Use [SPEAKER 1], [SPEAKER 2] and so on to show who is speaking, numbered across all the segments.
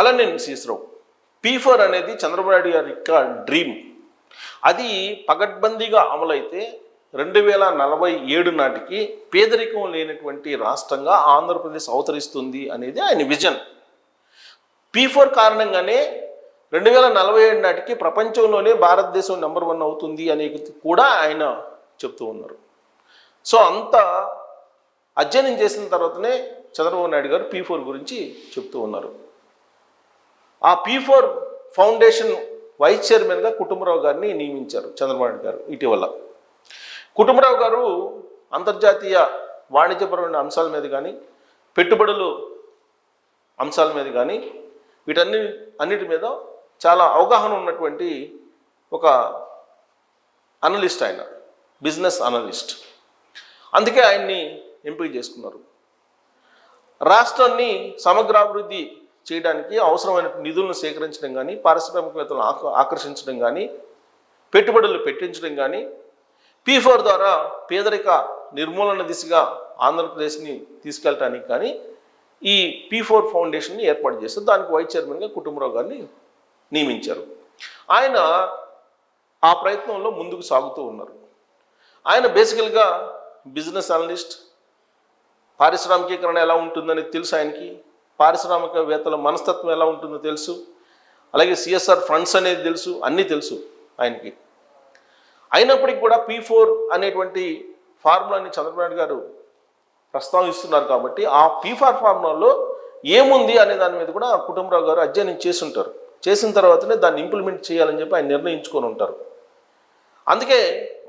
[SPEAKER 1] అలానే శ్రీశ్రావు P four అనేది చంద్రబాబు నాయుడు గారి యొక్క డ్రీమ్. అది పగడ్బందీగా అమలైతే రెండు వేల నలభై ఏడు నాటికి పేదరికం లేనటువంటి రాష్ట్రంగా ఆంధ్రప్రదేశ్ అవతరిస్తుంది అనేది ఆయన విజన్. పీ ఫోర్ కారణంగానే రెండు వేల నలభై ఏడు నాటికి ప్రపంచంలోనే భారతదేశం నెంబర్ వన్ అవుతుంది అనేది కూడా ఆయన చెప్తూ ఉన్నారు. సో అంత అధ్యయనం చేసిన తర్వాతనే చంద్రబాబు నాయుడు గారు పీ ఫోర్ గురించి చెప్తూ ఉన్నారు. ఆ పీ ఫోర్ ఫౌండేషన్ వైస్ చైర్మన్గా కుటుంబరావు గారిని నియమించారు చంద్రబాబు గారు ఇటీవల. కుటుంబరావు గారు అంతర్జాతీయ వాణిజ్యపరమైన అంశాల మీద కానీ పెట్టుబడులు అంశాల మీద కానీ వీటన్ని అన్నిటి మీద చాలా అవగాహన ఉన్నటువంటి ఒక అనలిస్ట్ ఆయన బిజినెస్ అనలిస్ట్. అందుకే ఆయన్ని ఎంపిక చేసుకున్నారు. రాష్ట్రాన్ని సమగ్రాభివృద్ధి చేయడానికి అవసరమైన నిధులను సేకరించడం కానీ పారిశ్రామికవేత్తలను ఆక- ఆకర్షించడం కానీ పెట్టుబడులు పెట్టించడం కానీ పీ ఫోర్ ద్వారా పేదరిక నిర్మూలన దిశగా ఆంధ్రప్రదేశ్ని తీసుకెళ్ళటానికి కానీ ఈ పీ ఫోర్ ఫౌండేషన్ని ఏర్పాటు చేస్తారు దానికి వైస్ చైర్మన్గా కుటుంబరావు గారిని నియమించారు. ఆయన ఆ ప్రయత్నంలో ముందుకు సాగుతూ ఉన్నారు. ఆయన బేసికల్గా బిజినెస్ అనలిస్ట్ పారిశ్రామికీకరణ ఎలా ఉంటుందని తెలుసు ఆయనకి. పారిశ్రామికవేత్తల మనస్తత్వం ఎలా ఉంటుందో తెలుసు. అలాగే సిఎస్ఆర్ ఫండ్స్ అనేది తెలుసు అన్నీ తెలుసు ఆయనకి. అయినప్పటికీ కూడా పీ ఫోర్ అనేటువంటి ఫార్ములాని చంద్రబాబు నాయుడు గారు ప్రస్తావిస్తున్నారు కాబట్టి ఆ పీ ఫార్ ఫార్ములాలో ఏముంది అనే దాని మీద కూడా కుటుంబరావు గారు అధ్యయనం చేసి ఉంటారు చేసిన తర్వాతనే దాన్ని ఇంప్లిమెంట్ చేయాలని చెప్పి ఆయన నిర్ణయించుకొని ఉంటారు. అందుకే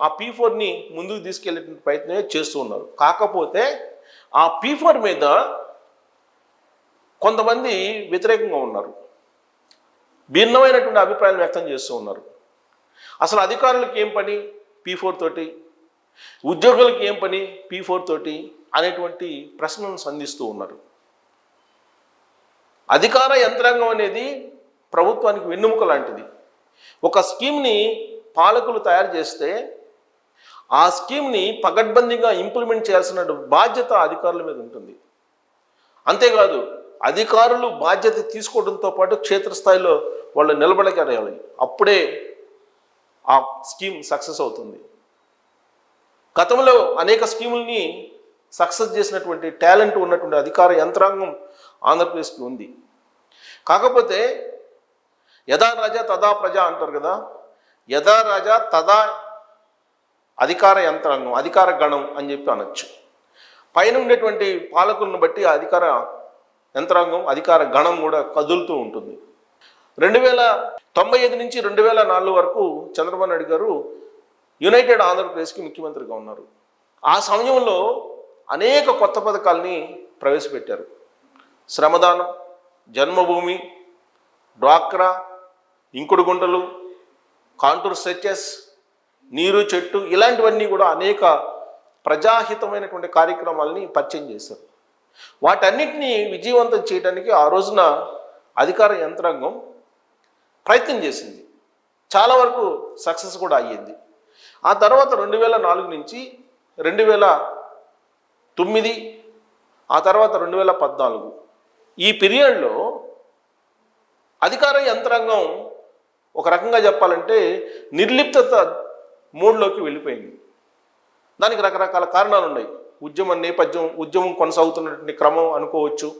[SPEAKER 1] ఆ పీ ఫోర్ని ముందుకు తీసుకెళ్ళే ప్రయత్నమే చేస్తూ ఉన్నారు. కాకపోతే ఆ పీ ఫోర్ మీద కొంతమంది వ్యతిరేకంగా ఉన్నారు. భిన్నమైనటువంటి అభిప్రాయాలు వ్యక్తం చేస్తూ ఉన్నారు. అసలు అధికారులకు ఏం పని? పీ ఫోర్ తోటి ఉద్యోగులకు ఏం పని? పీ ఫోర్ తోటి అనేటువంటి ప్రశ్నలను సంధిస్తూ ఉన్నారు. అధికార యంత్రాంగం అనేది ప్రభుత్వానికి వెన్నుముక లాంటిది. ఒక స్కీమ్ని పాలకులు తయారు చేస్తే ఆ స్కీమ్ని పగడ్బందీగా ఇంప్లిమెంట్ చేయాల్సిన బాధ్యత అధికారుల మీద ఉంటుంది. అంతేకాదు అధికారులు బాధ్యత తీసుకోవడంతో పాటు క్షేత్రస్థాయిలో వాళ్ళు నిలబడగలగాలి అప్పుడే ఆ స్కీమ్ సక్సెస్ అవుతుంది. గతంలో అనేక స్కీముల్ని సక్సెస్ చేసినటువంటి టాలెంట్ ఉన్నటువంటి అధికార యంత్రాంగం ఆంధ్రప్రదేశ్కి ఉంది. కాకపోతే యథా రాజా తదా ప్రజ అంటారు కదా యథా రాజా తదా అధికార యంత్రాంగం అధికార గణం అని చెప్పి అనొచ్చు. పైన ఉండేటువంటి పాలకులను బట్టి ఆ అధికార యంత్రాంగం అధికార గణం కూడా కదులుతూ ఉంటుంది. రెండు వేల తొంభై ఐదు నుంచి రెండు వేల నాలుగు వరకు చంద్రబాబు నాయుడు గారు యునైటెడ్ ఆంధ్రప్రదేశ్కి ముఖ్యమంత్రిగా ఉన్నారు. ఆ సమయంలో అనేక కొత్త పథకాల్ని ప్రవేశపెట్టారు. శ్రమదానం జన్మభూమి డ్వాక్రా ఇంకుడు గుంటలు కాంటూర్ స్ట్రెచెస్ నీరు చెట్టు ఇలాంటివన్నీ కూడా అనేక ప్రజాహితమైనటువంటి కార్యక్రమాలని పరిచయం చేశారు. వాటన్నిటినీ విజయవంతం చేయడానికి ఆ రోజున అధికార యంత్రాంగం ప్రయత్నం చేసింది. చాలా వరకు సక్సెస్ కూడా అయ్యింది. ఆ తర్వాత రెండు వేల నాలుగు నుంచి రెండు వేల తొమ్మిది ఆ తర్వాత రెండు వేల పద్నాలుగు. ఈ పీరియడ్లో అధికార యంత్రాంగం ఒక రకంగా చెప్పాలంటే నిర్లిప్తత మూడ్లోకి వెళ్ళిపోయింది. దానికి రకరకాల కారణాలు ఉన్నాయి ఉద్యమం నేపథ్యం ఉద్యమం కొనసాగుతున్నటువంటి క్రమం అనుకోవచ్చు.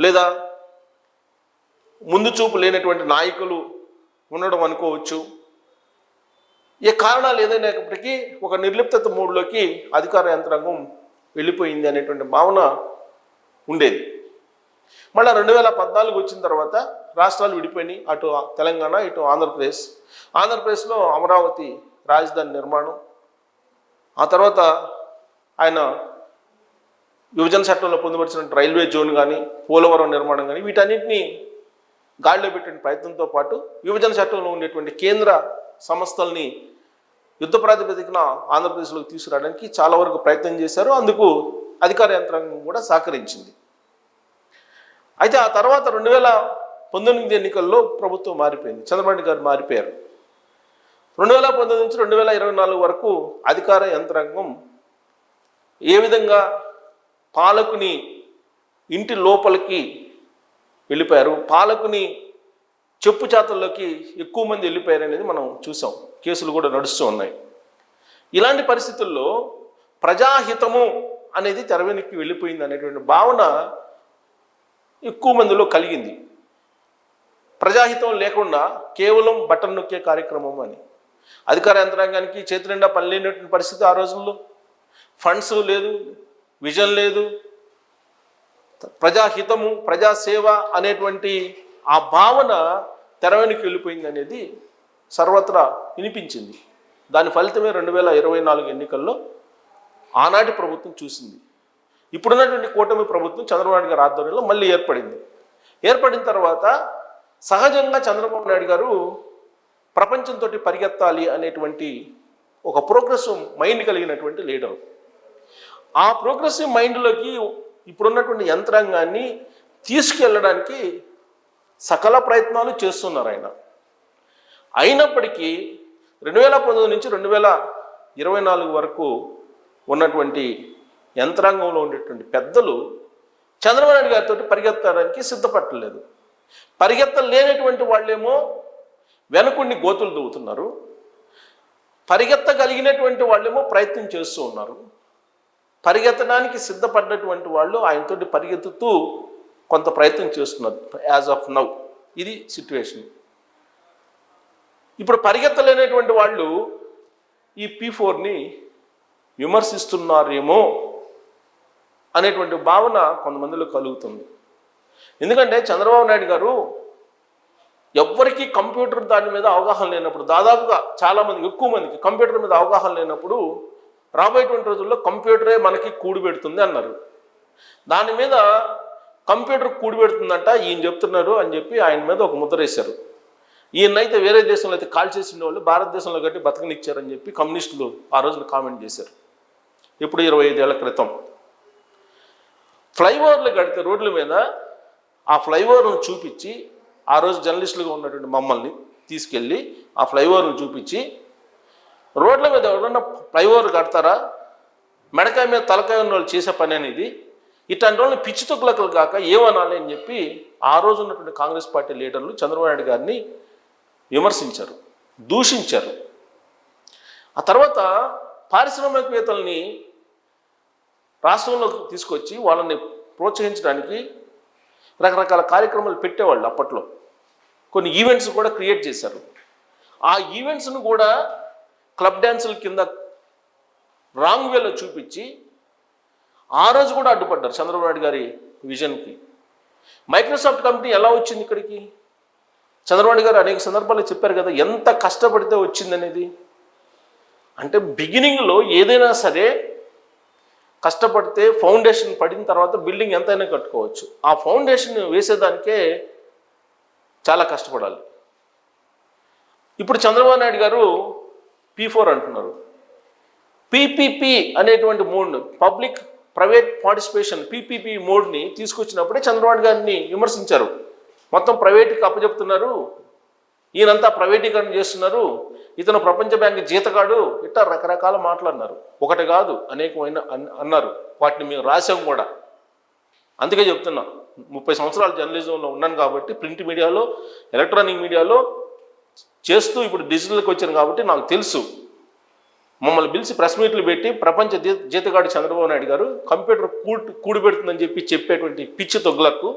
[SPEAKER 1] లేదా ముందు చూపు లేనటువంటి నాయకులు ఉండడం అనుకోవచ్చు. ఏ కారణాలు ఏదైనప్పటికీ ఒక నిర్లిప్తత మూడులోకి అధికార యంత్రాంగం వెళ్ళిపోయింది అనేటువంటి భావన ఉండేది. మళ్ళీ రెండు వేల పద్నాలుగు వచ్చిన తర్వాత రాష్ట్రాలు విడిపోయినాయి. అటు తెలంగాణ ఇటు ఆంధ్రప్రదేశ్. ఆంధ్రప్రదేశ్లో అమరావతి రాజధాని నిర్మాణం. ఆ తర్వాత ఆయన విభజన చట్టంలో పొందుపరిచిన రైల్వే జోన్ కానీ పోలవరం నిర్మాణం కానీ వీటన్నిటిని గాడిలో పెట్టిన ప్రయత్నంతో పాటు విభజన చట్టంలో ఉండేటువంటి కేంద్ర సంస్థల్ని యుద్ధ ప్రాతిపదికన ఆంధ్రప్రదేశ్లోకి తీసుకురావడానికి చాలా వరకు ప్రయత్నం చేశారు. అందుకు అధికార యంత్రాంగం కూడా సహకరించింది. అయితే ఆ తర్వాత రెండు వేల పంతొమ్మిది ఎన్నికల్లో ప్రభుత్వం మారిపోయింది. చంద్రబాబు గారు మారిపోయారు. రెండు వేల పంతొమ్మిది నుంచి రెండు వేల ఇరవై నాలుగు వరకు అధికార యంత్రాంగం ఏ విధంగా పాలకుని ఇంటి లోపలికి వెళ్ళిపోయారు? పాలకుని చెప్పు చేతల్లోకి ఎక్కువ మంది వెళ్ళిపోయారు అనేది మనం చూసాం. కేసులు కూడా నడుస్తూ ఉన్నాయి. ఇలాంటి పరిస్థితుల్లో ప్రజాహితము అనేది తెరవెనికి వెళ్ళిపోయింది అనేటువంటి భావన ఎక్కువ మందిలో కలిగింది. ప్రజాహితం లేకుండా కేవలం బటన్ నొక్కే కార్యక్రమం అని. అధికార యంత్రాంగానికి చేతి నిండా పని లేనటువంటి పరిస్థితి ఆ రోజుల్లో. ఫండ్స్ లేదు విజన్ లేదు. ప్రజాహితము ప్రజాసేవ అనేటువంటి ఆ భావన తెరవెనికి వెళ్ళిపోయింది అనేది సర్వత్రా వినిపించింది. దాని ఫలితమే రెండు వేల ఇరవై నాలుగు ఎన్నికల్లో ఆనాటి ప్రభుత్వం చూసింది. ఇప్పుడున్నటువంటి కూటమి ప్రభుత్వం చంద్రబాబు గారి ఆధ్వర్యంలో మళ్ళీ ఏర్పడింది. ఏర్పడిన తర్వాత సహజంగా చంద్రబాబు నాయుడు గారు ప్రపంచంతో పరిగెత్తాలి అనేటువంటి ఒక ప్రోగ్రెసివ్ మైండ్ కలిగినటువంటి లీడరు. ఆ ప్రోగ్రెసివ్ మైండ్లోకి ఇప్పుడున్నటువంటి యంత్రాంగాన్ని తీసుకెళ్ళడానికి సకల ప్రయత్నాలు చేస్తున్నారు ఆయన. అయినప్పటికీ రెండు వేల పంతొమ్మిది నుంచి రెండు వేల ఇరవై నాలుగు వరకు ఉన్నటువంటి యంత్రాంగంలో ఉండేటువంటి పెద్దలు చంద్రబాబు నాయుడు గారితో పరిగెత్తడానికి సిద్ధపట్టలేదు పరిగెత్తలేనటువంటి వాళ్ళేమో వెనుకుండి గోతులు దూవుతున్నారు. పరిగెత్తగలిగినటువంటి వాళ్ళేమో ప్రయత్నం చేస్తూ ఉన్నారు. పరిగెత్తడానికి సిద్ధపడ్డటువంటి వాళ్ళు ఆయనతోటి పరిగెత్తుతూ కొంత ప్రయత్నం చేస్తున్నారు యాజ్ ఆఫ్ నౌ ఇది సిట్యువేషన్ ఇప్పుడు పరిగెత్తలేనటువంటి వాళ్ళు ఈ పీ ఫోర్ని విమర్శిస్తున్నారేమో అనేటువంటి భావన కొంతమందిలో కలుగుతుంది. ఎందుకంటే చంద్రబాబు నాయుడు గారు ఎవ్వరికి కంప్యూటర్ దాని మీద అవగాహన లేనప్పుడు దాదాపుగా చాలామంది ఎక్కువ మందికి కంప్యూటర్ మీద అవగాహన లేనప్పుడు రాబోయేటువంటి రోజుల్లో కంప్యూటరే మనకి కూడి పెడుతుంది అన్నారు. దాని మీద కంప్యూటర్ కూడి పెడుతుందంట ఈయన చెప్తున్నారు అని చెప్పి ఆయన మీద ఒక ముద్ర వేశారు. ఈయనైతే వేరే దేశంలో అయితే కాల్ చేసిన వాళ్ళు భారతదేశంలో కట్టి బతకనిచ్చారని చెప్పి కమ్యూనిస్టులు ఆ రోజున కామెంట్ చేశారు. ఇప్పుడు ఇరవై ఐదేళ్ళ క్రితం. ఫ్లైఓవర్లు కడితే రోడ్ల మీద ఆ ఫ్లైఓవర్ను చూపించి ఆ రోజు జర్నలిస్టులుగా ఉన్నటువంటి మమ్మల్ని తీసుకెళ్ళి ఆ ఫ్లైఓవర్ను చూపించి రోడ్ల మీద ఎవరన్నా ఫ్లైఓవర్ కడతారా? మెడకాయ మీద తలకాయ ఉన్న వాళ్ళు చేసే పని అనేది ఇట్లాంటి వాళ్ళని పిచ్చి తొక్కులకలు కాక ఏమనాలి అని చెప్పి ఆ రోజు ఉన్నటువంటి కాంగ్రెస్ పార్టీ లీడర్లు చంద్రబాబు నాయుడు గారిని విమర్శించారు దూషించారు. ఆ తర్వాత పారిశ్రామికవేత్తల్ని రాష్ట్రంలోకి తీసుకొచ్చి వాళ్ళని ప్రోత్సహించడానికి రకరకాల కార్యక్రమాలు పెట్టేవాళ్ళు అప్పట్లో. కొన్ని ఈవెంట్స్ కూడా క్రియేట్ చేశారు. ఆ ఈవెంట్స్ను కూడా క్లబ్ డ్యాన్సుల కింద రాంగ్ వేలో చూపించి ఆ రోజు కూడా అడ్డుపడ్డారు చంద్రబాబు నాయుడు గారి విజన్కి. మైక్రోసాఫ్ట్ కంపెనీ ఎలా వచ్చింది ఇక్కడికి? చంద్రబాబు గారు అనేక సందర్భాల్లో చెప్పారు కదా ఎంత కష్టపడితే వచ్చిందనేది అంటే బిగినింగ్లో ఏదైనా సరే కష్టపడితే ఫౌండేషన్ పడిన తర్వాత బిల్డింగ్ ఎంతైనా కట్టుకోవచ్చు. ఆ ఫౌండేషన్ వేసేదానికే చాలా కష్టపడాలి. ఇప్పుడు చంద్రబాబు నాయుడు గారు పీ ఫోర్ అంటున్నారు. పీపీపీ అనేటువంటి mode public private participation PPP మోడ్ని తీసుకొచ్చినప్పుడే చంద్రబాబు గారిని విమర్శించారు. మొత్తం ప్రైవేట్కి అప్పచెప్తున్నారు. ఈయనంతా ప్రైవేటీకరణ చేస్తున్నారు. ఇతను ప్రపంచ బ్యాంక్ జీతగాడు. ఇట్లా రకరకాల మాట్లాడినారు. ఒకటి కాదు అనేకమైన అన్- అన్నారు. వాటిని మేము రాసాం కూడా. అందుకే చెప్తున్నా ముప్పై సంవత్సరాలు జర్నలిజంలో ఉన్నాను కాబట్టి ప్రింట్ మీడియాలో ఎలక్ట్రానిక్ మీడియాలో చేస్తూ ఇప్పుడు డిజిటల్కి వచ్చాను కాబట్టి నాకు తెలుసు. మమ్మల్ని పిలిచి ప్రెస్ మీట్లు పెట్టి ప్రపంచ జీతగాడు చంద్రబాబు నాయుడు గారు కంప్యూటర్ కూడి కూడిపెడుతుందని చెప్పి చెప్పేటువంటి పిచ్చి తొగ్గులకు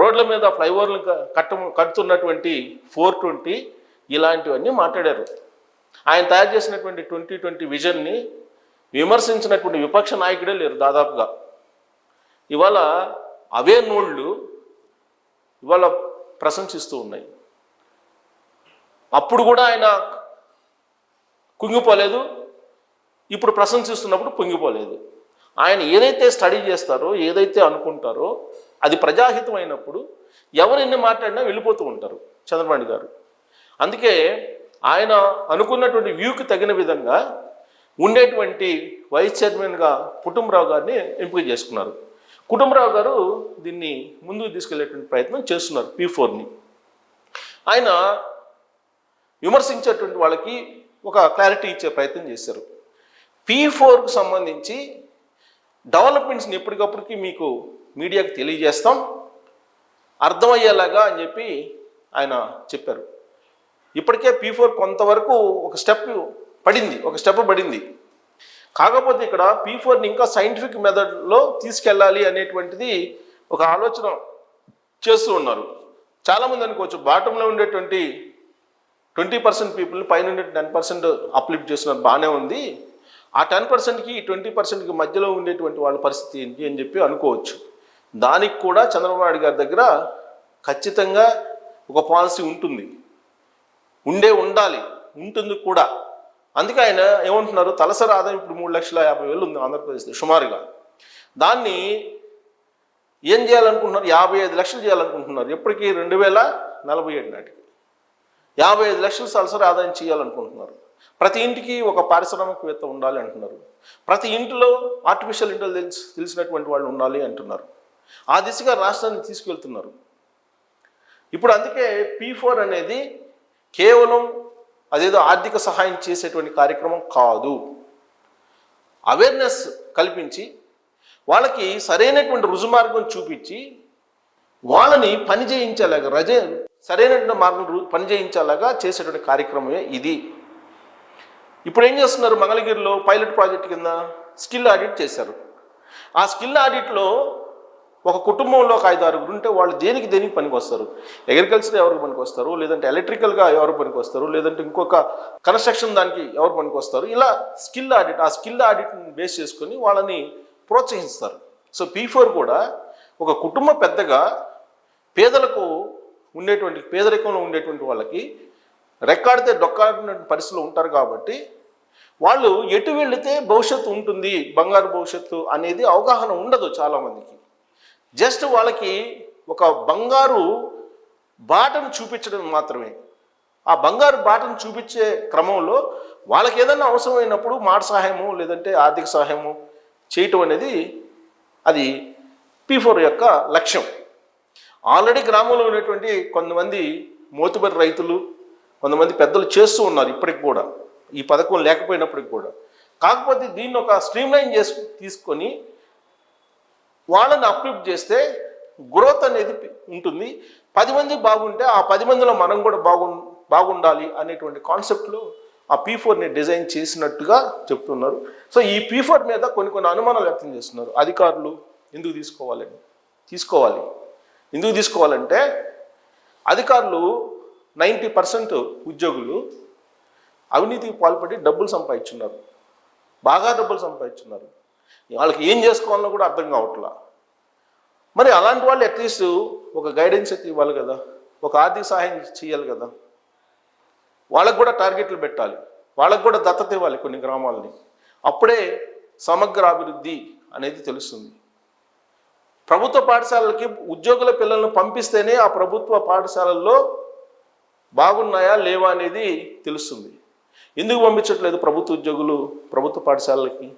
[SPEAKER 1] రోడ్ల మీద ఫ్లైఓవర్లు కట్ట కడుతున్నటువంటి ఫోర్ ట్వంటీ ఇలాంటివన్నీ మాట్లాడారు. ఆయన తయారు చేసినటువంటి ట్వంటీ ట్వంటీ విజన్ని విమర్శించినటువంటి విపక్ష నాయకుడే లేరు దాదాపుగా. ఇవాళ అవే నోళ్ళు ఇవాళ ప్రశంసిస్తూ ఉన్నాయి. అప్పుడు కూడా ఆయన కుంగిపోలేదు. ఇప్పుడు ప్రశంసిస్తున్నప్పుడు పొంగిపోలేదు ఆయన ఏదైతే స్టడీ చేస్తారో ఏదైతే అనుకుంటారో అది ప్రజాహితం అయినప్పుడు ఎవరు ఎన్ని మాట్లాడినా వెళ్ళిపోతూ ఉంటారు చంద్రబాబు గారు. అందుకే ఆయన అనుకున్నటువంటి వ్యూకి తగిన విధంగా ఉండేటువంటి వైస్ చైర్మన్గా కుటుంబరావు గారిని ఎంపిక చేసుకున్నారు. కుటుంబరావు గారు దీన్ని ముందుకు తీసుకెళ్ళేటువంటి ప్రయత్నం చేస్తున్నారు పీ ఫోర్ని ఆయన విమర్శించేటువంటి వాళ్ళకి ఒక క్లారిటీ ఇచ్చే ప్రయత్నం చేశారు. పీ ఫోర్కు సంబంధించి డెవలప్మెంట్స్ని ఎప్పటికప్పటికి మీకు మీడియాకు తెలియజేస్తాం. అర్థమయ్యేలాగా అని చెప్పి ఆయన చెప్పారు. ఇప్పటికే పీ ఫోర్ కొంతవరకు ఒక స్టెప్ పడింది ఒక స్టెప్ పడింది. కాకపోతే ఇక్కడ పీ ఫోర్ని ఇంకా సైంటిఫిక్ మెథడ్లో తీసుకెళ్ళాలి అనేటువంటిది ఒక ఆలోచన చేస్తూ ఉన్నారు. చాలామంది అనుకోవచ్చు బాటంలో ఉండేటువంటి ట్వంటీ పర్సెంట్ పీపుల్ పైన టెన్ పర్సెంట్ అప్లిఫ్ట్ చేస్తున్నారు బాగానే ఉంది. ఆ టెన్ పర్సెంట్కి ట్వంటీ పర్సెంట్కి మధ్యలో ఉండేటువంటి వాళ్ళ పరిస్థితి ఏంటి అని చెప్పి అనుకోవచ్చు. దానికి కూడా చంద్రబాబు నాయుడు గారి దగ్గర ఖచ్చితంగా ఒక పాలసీ ఉంటుంది. ఉండే ఉండాలి ఉంటుంది కూడా. అందుకే ఆయన ఏమంటున్నారు తలసరి ఆదాయం ఇప్పుడు మూడు లక్షల యాభై వేలు ఉంది ఆంధ్రప్రదేశ్లో సుమారుగా. దాన్ని ఏం చేయాలనుకుంటున్నారు? యాభై ఐదు లక్షలు చేయాలనుకుంటున్నారు. ఎప్పటికీ రెండు వేల నలభై ఏడు నాటికి. యాభై ఐదు లక్షలు తలసరి ఆదాయం చేయాలనుకుంటున్నారు. ప్రతి ఇంటికి ఒక పారిశ్రామికవేత్త ఉండాలి అంటున్నారు. ప్రతి ఇంటిలో ఆర్టిఫిషియల్ ఇంటెలిజెన్స్ తెలిసినటువంటి వాళ్ళు ఉండాలి అంటున్నారు. ఆ దిశగా రాష్ట్రాన్ని తీసుకెళ్తున్నారు. ఇప్పుడు అందుకే పీ ఫోర్ అనేది కేవలం అదేదో ఆర్థిక సహాయం చేసేటువంటి కార్యక్రమం కాదు. అవేర్నెస్ కల్పించి వాళ్ళకి సరైనటువంటి రుజుమార్గం చూపించి వాళ్ళని పని చేయించేలాగా రజ సరైనటువంటి మార్గం పని చేయించేలాగా చేసేటువంటి కార్యక్రమమే ఇది. ఇప్పుడు ఏం చేస్తున్నారు? మంగళగిరిలో పైలట్ ప్రాజెక్ట్ కింద స్కిల్ ఆడిట్ చేశారు. ఆ స్కిల్ ఆడిట్లో ఒక కుటుంబంలో ఒక ఐదు ఆరుగురు ఉంటే వాళ్ళు దేనికి దేనికి పనికి వస్తారు అగ్రికల్చర్ ఎవరికి పనికి వస్తారు లేదంటే ఎలక్ట్రికల్గా ఎవరు పనికి వస్తారు లేదంటే ఇంకొక కన్స్ట్రక్షన్ దానికి ఎవరు పనికి వస్తారు ఇలా స్కిల్ ఆడిట్ ఆ స్కిల్ ఆడిట్ని బేస్ చేసుకొని వాళ్ళని ప్రోత్సహిస్తారు. సో పీ ఫోర్ కూడా ఒక కుటుంబ పెద్దగా పేదలకు ఉండేటువంటి పేదరికంలో ఉండేటువంటి వాళ్ళకి రెక్కాడితే డొక్కాడిన పరిస్థితిలో ఉంటారు కాబట్టి వాళ్ళు ఎటు వెళితే భవిష్యత్తు ఉంటుంది బంగారు భవిష్యత్తు అనేది అవగాహన ఉండదు చాలామందికి. జస్ట్ వాళ్ళకి ఒక బంగారు బాటను చూపించడం మాత్రమే. ఆ బంగారు బాటను చూపించే క్రమంలో వాళ్ళకి ఏదైనా అవసరమైనప్పుడు మాట సహాయము లేదంటే ఆర్థిక సహాయము చేయటం అనేది అది పీ ఫోర్ యొక్క లక్ష్యం. ఆల్రెడీ గ్రామంలో ఉన్నటువంటి కొంతమంది మోతుబరి రైతులు కొంతమంది పెద్దలు చేస్తూ ఉన్నారు ఇప్పటికి కూడా. ఈ పథకం లేకపోయినప్పటికి కూడా. కాకపోతే దీన్ని ఒక స్ట్రీమ్లైన్ చేసి తీసుకొని వాళ్ళని అప్లిఫ్ట్ చేస్తే గ్రోత్ అనేది ఉంటుంది. పది మంది బాగుంటే ఆ పది మందిలో మనం కూడా బాగు బాగుండాలి అనేటువంటి కాన్సెప్ట్లో ఆ పీ ఫోర్ని డిజైన్ చేసినట్టుగా చెప్తున్నారు. సో ఈ పీ ఫోర్ మీద కొన్ని కొన్ని అనుమానాలు వ్యక్తం చేస్తున్నారు. అధికారులు ఎందుకు తీసుకోవాలని? తీసుకోవాలి. ఎందుకు తీసుకోవాలంటే అధికారులు నైంటీ పర్సెంట్ ఉద్యోగులు అవినీతికి పాల్పడి డబ్బులు సంపాదించున్నారు. బాగా డబ్బులు సంపాదించున్నారు. వాళ్ళకి ఏం చేసుకోవాలో కూడా అర్థం కావట్లా. మరి అలాంటి వాళ్ళు అట్లీస్ట్ ఒక గైడెన్స్ అయితే ఇవ్వాలి కదా. ఒక ఆర్థిక సహాయం చేయాలి కదా. వాళ్ళకు కూడా టార్గెట్లు పెట్టాలి. వాళ్ళకు కూడా దత్తత ఇవ్వాలి కొన్ని గ్రామాలని. అప్పుడే సమగ్ర అభివృద్ధి అనేది తెలుస్తుంది. ప్రభుత్వ పాఠశాలలకి ఉద్యోగుల పిల్లలను పంపిస్తేనే ఆ ప్రభుత్వ పాఠశాలల్లో బాగున్నాయా లేవా అనేది తెలుస్తుంది. ఎందుకు పంపించట్లేదు ప్రభుత్వ ఉద్యోగులు ప్రభుత్వ పాఠశాలలకి?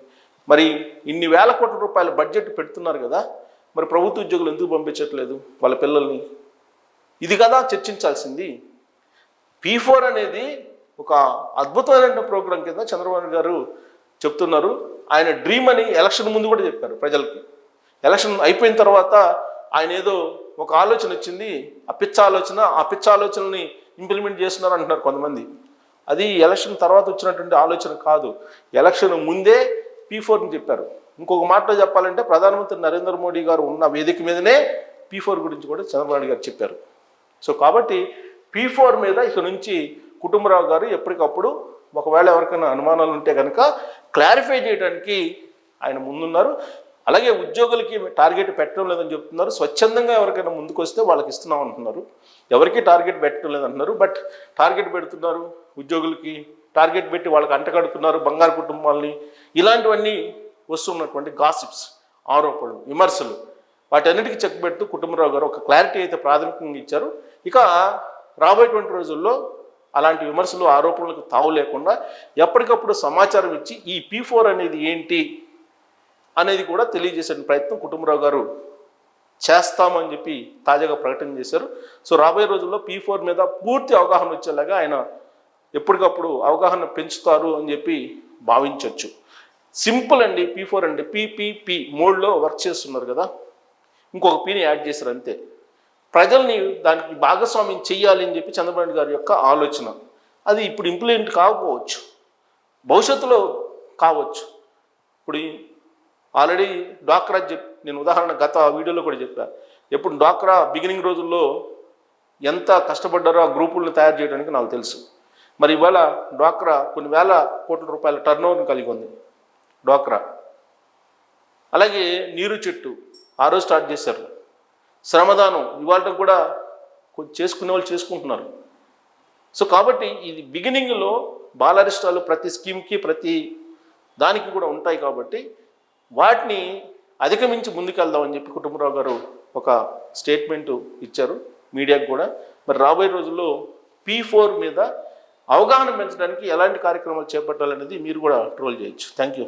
[SPEAKER 1] మరి ఇన్ని వేల కోట్ల రూపాయల బడ్జెట్ పెడుతున్నారు కదా మరి ప్రభుత్వ ఉద్యోగులు ఎందుకు పంపించట్లేదు వాళ్ళ పిల్లల్ని? ఇది కదా చర్చించాల్సింది. పీ ఫోర్ అనేది ఒక అద్భుతమైన ప్రోగ్రాం కింద చంద్రబాబు గారు చెప్తున్నారు. ఆయన డ్రీమ్ అని ఎలక్షన్ ముందు కూడా చెప్పారు ప్రజలకి. ఎలక్షన్ అయిపోయిన తర్వాత ఆయన ఏదో ఒక ఆలోచన వచ్చింది ఆ పిచ్చ ఆలోచన ఆ పిచ్చ ఆలోచనని ఇంప్లిమెంట్ చేస్తున్నారు అంటున్నారు కొంతమంది. అది ఎలక్షన్ తర్వాత వచ్చినటువంటి ఆలోచన కాదు. ఎలక్షన్ ముందే పీ ఫోర్ని చెప్పారు. ఇంకొక మాటలో చెప్పాలంటే ప్రధానమంత్రి నరేంద్ర మోడీ గారు ఉన్న వేదిక మీదనే పీ ఫోర్ గురించి కూడా చంద్రబాబు గారు చెప్పారు. సో కాబట్టి పీ ఫోర్ మీద ఇక నుంచి కుటుంబరావు గారు ఎప్పటికప్పుడు ఒకవేళ ఎవరికైనా అనుమానాలు ఉంటే కనుక క్లారిఫై చేయడానికి ఆయన ముందున్నారు. అలాగే ఉద్యోగులకి టార్గెట్ పెట్టడం లేదని చెప్తున్నారు. స్వచ్ఛందంగా ఎవరికైనా ముందుకు వస్తే వాళ్ళకి ఇస్తున్నాం అంటున్నారు. ఎవరికి టార్గెట్ పెట్టడం లేదంటున్నారు. బట్ టార్గెట్ పెడుతున్నారు. ఉద్యోగులకి టార్గెట్ పెట్టి వాళ్ళకి అంటగడుతున్నారు బంగారు కుటుంబాలని. ఇలాంటివన్నీ వస్తున్నటువంటి గాసిప్స్ ఆరోపణలు విమర్శలు. వాటన్నిటికీ చెక్ పెడుతూ కుటుంబరావు గారు ఒక క్లారిటీ అయితే ప్రాథమికంగా ఇచ్చారు. ఇక రాబోయేటువంటి రోజుల్లో అలాంటి విమర్శలు ఆరోపణలకు తావు లేకుండా ఎప్పటికప్పుడు సమాచారం ఇచ్చి ఈ పీ ఫోర్ అనేది ఏంటి అనేది కూడా తెలియజేసే ప్రయత్నం కుటుంబరావు గారు చేస్తామని చెప్పి తాజాగా ప్రకటన చేశారు. సో రాబోయే రోజుల్లో పీ ఫోర్ మీద పూర్తి అవగాహన వచ్చేలాగా ఆయన ఎప్పటికప్పుడు అవగాహన పెంచుతారు అని చెప్పి భావించవచ్చు సింపుల్ అండి పీ ఫోర్ అండి పీపీపీ మోడ్లో వర్క్ చేస్తున్నారు కదా. ఇంకొక పీని యాడ్ చేశారు అంతే. ప్రజల్ని దానికి భాగస్వామ్యం చేయాలి అని చెప్పి చంద్రబాబు నాయుడు గారి యొక్క ఆలోచన. అది ఇప్పుడు ఇంప్లిమెంట్ కాకపోవచ్చు. భవిష్యత్తులో కావచ్చు. ఇప్పుడు ఈ ఆల్రెడీ డ్వాక్రా చెప్ నేను ఉదాహరణ గత వీడియోలో కూడా చెప్పా. ఎప్పుడు డ్వాక్రా బిగినింగ్ రోజుల్లో ఎంత కష్టపడ్డారో ఆ గ్రూపులను తయారు చేయడానికి నాకు తెలుసు. మరి ఇవాళ డ్వాక్రా కొన్ని వేల కోట్ల రూపాయల టర్న్ ఓవర్ని కలిగి ఉంది. డ్వాక్రా. అలాగే నీరు చెట్టు ఆ రోజు స్టార్ట్ చేశారు. శ్రమదానం ఇవాళ కూడా కొంచెం చేసుకునే వాళ్ళు చేసుకుంటున్నారు. సో కాబట్టి ఇది బిగినింగ్లో బాలరిష్టాలు ప్రతి స్కీమ్కి ప్రతి దానికి కూడా ఉంటాయి కాబట్టి వాటిని అధిగమించి ముందుకెళ్దామని చెప్పి కుటుంబరావు గారు ఒక స్టేట్మెంటు ఇచ్చారు మీడియాకు కూడా. మరి రాబోయే రోజుల్లో పీ ఫోర్ మీద అవగాహన పెంచడానికి ఎలాంటి కార్యక్రమాలు చేపట్టాలనేది మీరు కూడా ట్రోల్ చేయొచ్చు. Thank you